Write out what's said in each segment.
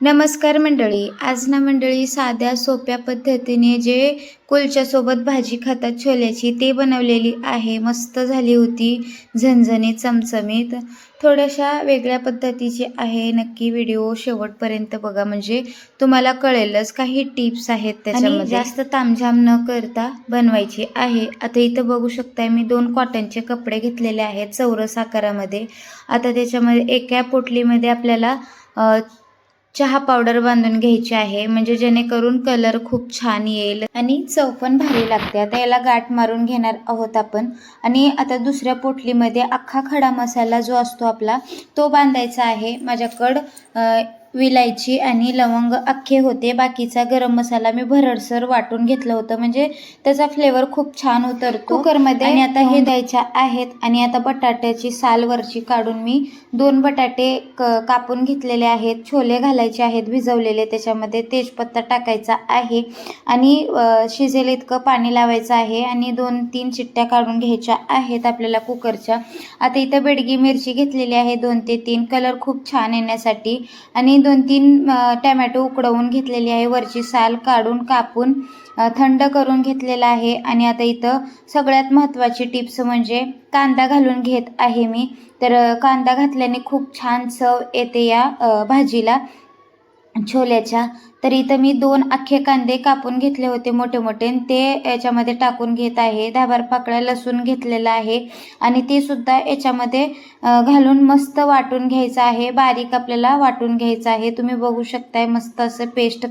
नमस्कार मंडळी. आज ना मंडळी साध्या सोप्या पद्धतीने जे कुलच्यासोबत भाजी खातात छोल्याची ते बनवलेली आहे. मस्त झाली होती झणझणीत चमचमीत. थोड्याशा वेगळ्या पद्धतीची आहे. नक्की व्हिडिओ शेवटपर्यंत बघा. म्हणजे तुम्हाला कळेलच काही टिप्स आहेत त्याच्यामध्ये. जास्त तामझाम न करता बनवायची आहे. आता इथं बघू शकताय मी दोन कॉटनचे कपडे घेतलेले आहेत चौरस आकारामध्ये. आता त्याच्यामध्ये एका पोटलीमध्ये आपल्याला चहा पावडर बांधून घ्यायची आहे. म्हणजे जेणेकरून कलर खूप छान येईल आणि चव पण भारी लागते. आता याला गाठ मारून घेणार आहोत आपण. आणि आता दुसऱ्या पोटलीमध्ये अख्खा खडा मसाला जो असतो आपला तो बांधायचा आहे. माझ्याकडं विलायची आणि लवंग अख्खे होते. बाकीचा गरम मसाला मी भरडसर वाटून घेतलं होतं. म्हणजे त्याचा फ्लेवर खूप छान उतरतो. कुकरमध्ये आणि आता हे द्यायच्या आहेत. आणि आता बटाट्याची साल वरची काढून मी दोन बटाटे क कापून घेतलेले आहेत. छोले घालायचे आहेत भिजवलेले. त्याच्यामध्ये तेजपत्ता टाकायचा आहे. आणि शिजेल इतकं पाणी लावायचं आहे. आणि दोन तीन चिट्ट्या काढून घ्यायच्या आहेत आपल्याला कुकरच्या. आता इथं बेडगी मिरची घेतलेली आहे. दोन ते तीन. कलर खूप छान येण्यासाठी. आणि दोन तीन टमॅटो टॅमॅटो उकडवून घेतलेली आहे. वरची साल काढून कापून थंड करून घेतलेला आहे. आणि आता इथं सगळ्यात महत्त्वाची टिप्स म्हणजे कांदा घालून घेत आहे मी. तर कांदा घातल्याने खूप छान चव येते या भाजीला. छोल्याच्या तर इथं मी दोन अख्खे कांदे कापून घेतले होते मोठे मोठे ते याच्यामध्ये टाकून घेत आहे. दहा पाकळ्या लसूण घेतलेला आहे. आणि ते सुद्धा याच्यामध्ये घालून मस्त वाटून घ्यायचं आहे. बारीक आपल्याला वाटून घ्यायचं आहे. तुम्ही बघू शकताय मस्त असं पेस्ट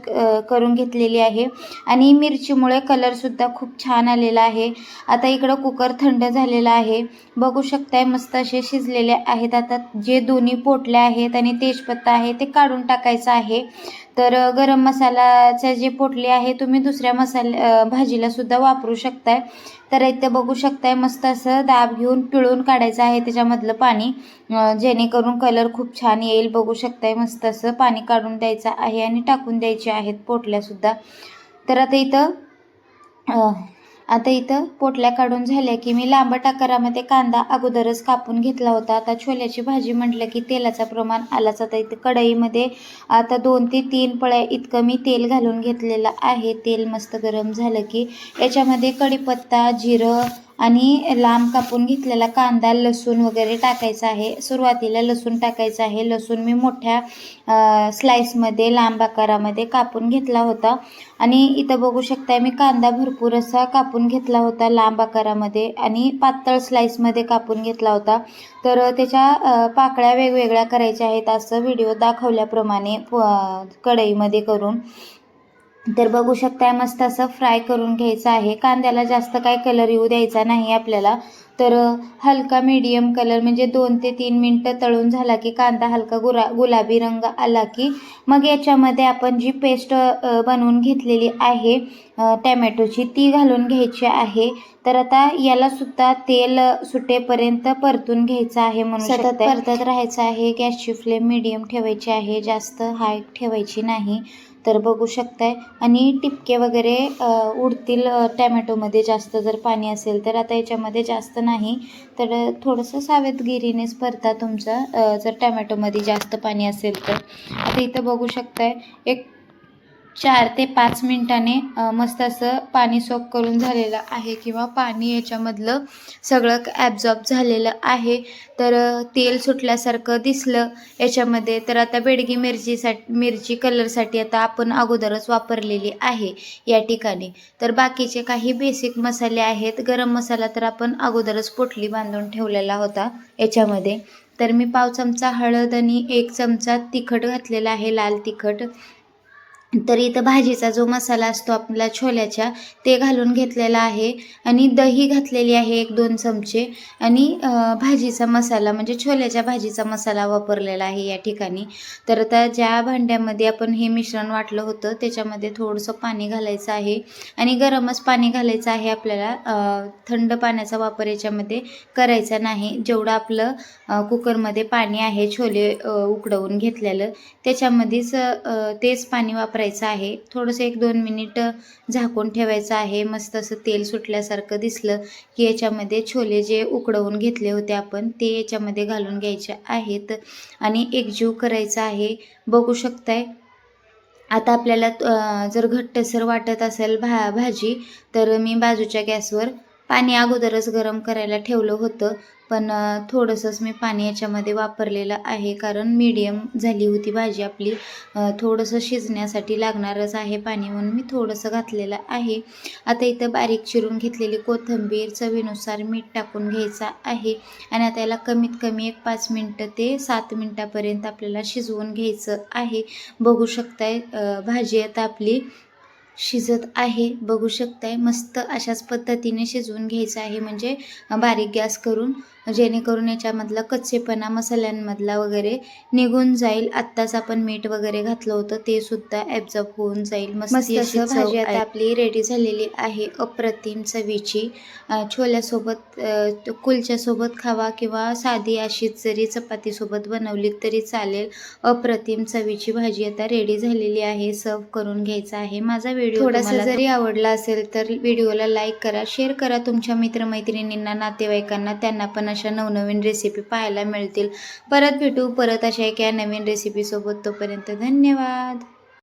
करून घेतलेली आहे. आणि मिरचीमुळे कलरसुद्धा खूप छान आलेला आहे. आता इकडं कुकर थंड झालेला आहे. बघू शकताय मस्त असे शिजलेले आहेत. आता जे दोन्ही पोटले आहेत आणि तेजपत्ता आहे ते काढून टाकायचं आहे. तर गरम मसालाचे जे पोटले आहे तुम्ही दुसऱ्या मसाले भाजीला सुद्धा वापरू शकताय. तर इथे बघू शकताय मस्त असं दाब घेऊन पिळून काढायचं आहे त्याच्यामधलं पाणी. जेणेकरून कलर खूप छान येईल. बघू शकताय मस्त असं पाणी काढून द्यायचं आहे आणि टाकून द्यायचे आहेत पोटल्यासुद्धा तर आता इथं आता इथं पोटल्या काढून झाल्या की मी लांबट आकारामध्ये कांदा अगोदरच कापून घेतला होता. आता छोल्याची भाजी म्हटलं की तेलाचं प्रमाण आलाच. आता इथं कढईमध्ये आता दोन ते तीन पळ्या इतकं मी तेल घालून घेतलेलं आहे. तेल मस्त गरम झालं की याच्यामध्ये कढीपत्ता जिरं आणि लांब कापून घेतलेला कांदा लसूण वगैरे टाकायचा आहे. सुरुवातीला लसूण टाकायचं आहे. लसूण मी मोठ्या स्लाईसमध्ये स्लाइसमध्ये लांब आकारामध्ये कापून घेतला होता. आणि इथं बघू शकताय मी कांदा भरपूर असा कापून घेतला होता लांब आकारामध्ये आणि पातळ स्लाइसमध्ये कापून घेतला होता. तर त्याच्या पाकळ्या वेगवेगळ्या करायच्या आहेत असं व्हिडिओ दाखवल्याप्रमाणे कढईमध्ये करून. तर बघू शकताय मस्त असं फ्राय करून घ्यायचं आहे. कांद्याला जास्त काय कलर येऊ द्यायचा नाही आपल्याला. तर हलका मीडियम कलर म्हणजे दोन ते तीन मिनटं तळून झाला की कांदा हलका गुरा गुलाबी रंग आला की मग याच्यामध्ये आपण जी पेस्ट बनवून घेतलेली आहे टॅमॅटोची ती घालून घ्यायची आहे. तर आता याला सुद्धा तेल सुटेपर्यंत परतून घ्यायचं आहे म्हणून सतत परतत राहायचं आहे. गॅसची फ्लेम मीडियम ठेवायची आहे. जास्त हाय ठेवायची नाही. तर बघू शकताय. आणि टिपके वगैरे उडतील टॅमॅटोमध्ये जास्त जर पाणी असेल तर. आता याच्यामध्ये जास्त नाही तर थोडंसं सावधगिरीनेच परता तुमचं जर टॅमॅटोमध्ये जास्त पाणी असेल तर. आता इथं बघू शकताय एक चार ते पाच मिनिटाने मस्त असं पाणी सोक करून झालेलं आहे किंवा पाणी याच्यामधलं सगळं ॲब्झॉर्ब झालेलं आहे. तर तेल सुटल्यासारखं दिसलं याच्यामध्ये. तर आता बेडगी मिरचीसाठी मिरची कलरसाठी आता आपण अगोदरच वापरलेली आहे या ठिकाणी. तर बाकीचे काही बेसिक मसाले आहेत. गरम मसाला तर आपण अगोदरच पोटली बांधून ठेवलेला होता याच्यामध्ये. तर मी पाव चमचा हळद आणि एक चमचा तिखट घातलेला आहे लाल तिखट. तर इथं भाजीचा जो मसाला असतो आपला छोल्याच्या ते घालून घेतलेला आहे. आणि दही घातलेली आहे एक दोन चमचे. आणि भाजीचा मसाला म्हणजे छोल्याच्या भाजीचा मसाला वापरलेला आहे या ठिकाणी. तर आता ज्या भांड्यामध्ये आपण हे मिश्रण वाटलं होतं त्याच्यामध्ये थोडंसं पाणी घालायचं आहे. आणि गरमच पाणी घालायचं आहे आपल्याला थंड पाण्याचा वापर याच्यामध्ये करायचा नाही. जेवढं आपलं कुकरमध्ये पाणी आहे छोले उकडवून घेतलेलं त्याच्यामध्येच तेच पाणी वापर वापरायचं आहे. थोडंसं एक दोन मिनिट झाकून ठेवायचं आहे. मस्त असं तेल सुटल्यासारखं दिसलं की याच्यामध्ये छोले जे उकडवून घेतले होते आपण ते याच्यामध्ये घालून घ्यायचे आहेत. आणि एकजीव करायचा आहे. बघू शकताय. आता आपल्याला जर घट्टसर वाटत असेल भा भाजी तर मी बाजूच्या गॅसवर पाणी अगोदरच गरम करायला ठेवलं होतं पण थोडंसंच मी पाणी याच्यामध्ये वापरलेलं आहे कारण मीडियम झाली होती भाजी आपली. थोडंसं शिजण्यासाठी लागणारच आहे पाणी म्हणून मी थोडंसं घातलेलं आहे. आता इथं बारीक चिरून घेतलेली कोथिंबीर चवीनुसार मीठ टाकून घ्यायचा आहे आणि आता याला कमीत कमी एक पाच मिनटं ते सात मिनटापर्यंत आपल्याला शिजवून घ्यायचं आहे. बघू शकताय भाजी आता आपली शिजत आहे. बघू शकताय मस्त अशाच पद्धतीने शिजवून घ्यायचं आहे. म्हणजे बारीक गॅस करून जेणेकरून याच्यामधला कच्चेपणा मसाल्यांमधला वगैरे निघून जाईल. आत्ताच आपण मीठ वगैरे घातलं होतं ते सुद्धा ॲब्झॉर्ब होऊन जाईल. मस्त असं भाजी आता आपली रेडी झालेली आहे. अप्रतिम चवीची. छोल्यासोबत कुलच्यासोबत खावा किंवा साधी अशीच जरी चपातीसोबत बनवली तरी चालेल. अप्रतिम चवीची भाजी आता रेडी झालेली आहे. सर्व करून घ्यायचा आहे माझा व्हिडिओ थोडासा जरी आवडला असेल तर व्हिडिओला लाईक करा. शेअर करा तुमच्या मित्रमैत्रिणींना नातेवाईकांना. त्यांना पण अशा नवनवीन रेसिपी पाहायला मिळतील. परत भेटू परत अशा एका नवीन रेसिपीसोबत तोपर्यंत धन्यवाद.